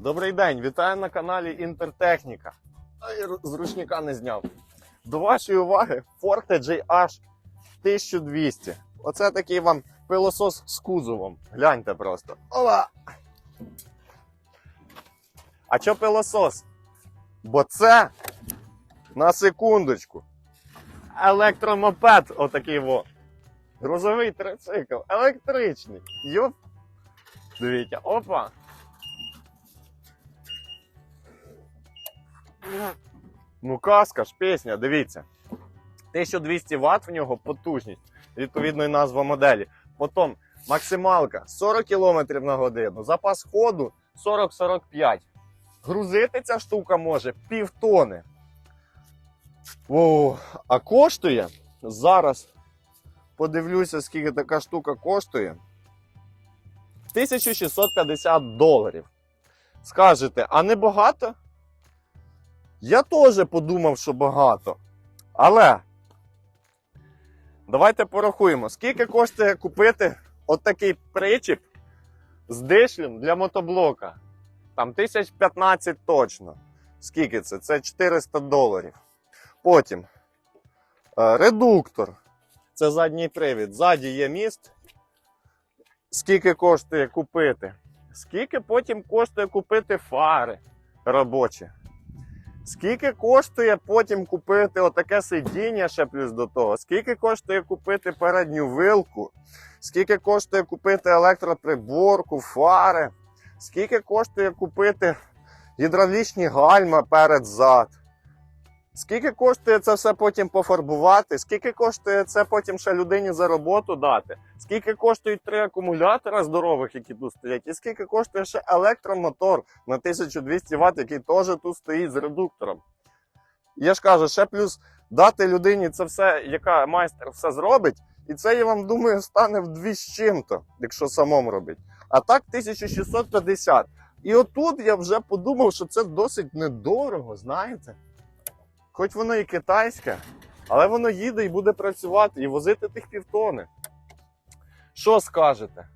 Добрий день, вітаю на каналі Інтертехніка. Ай, з ручника не зняв. До вашої уваги Forte JH 1200. Оце такий вам пилосос з кузовом. Гляньте просто. Ова! А що пилосос? Бо це на секундочку. Електромопед, отакий во. Грузовий трицикл, електричний. Йоп. Дивіться, опа. Ну, каска ж, пісня, дивіться. 1200 Вт в нього потужність, відповідно і назва моделі. Потім максималка 40 км на годину, запас ходу 40-45. Грузити ця штука може півтони. А коштує зараз. Подивлюся, скільки така штука коштує. 1650 доларів. Скажете, а не багато? Я теж подумав, що багато. Але давайте порахуємо, скільки коштує купити отакий причіп з дишлем для мотоблока. Там 1015 точно. Скільки це? Це 400 доларів. Потім е, редуктор. Це задній привід. Ззаді є міст. Скільки коштує купити? Скільки потім коштує купити фари робочі? Скільки коштує потім купити отаке сидіння ще плюс до того? Скільки коштує купити передню вилку? Скільки коштує купити електроприборку, фари? Скільки коштує купити гідравлічні гальма перед-зад? Скільки коштує це все потім пофарбувати? Скільки коштує це потім ще людині за роботу дати? Скільки коштують три акумулятора здорових, які тут стоять? І скільки коштує ще електромотор на 1200 Вт, який теж тут стоїть з редуктором? Я ж кажу, ще плюс дати людині це все, яка майстер все зробить, і це, я вам думаю, стане вдві з чим-то, якщо самому робить. А так 1650. І отут я вже подумав, що це досить недорого, знаєте? Хоч воно і китайське, але воно їде і буде працювати, і возити тих півтони. Що скажете?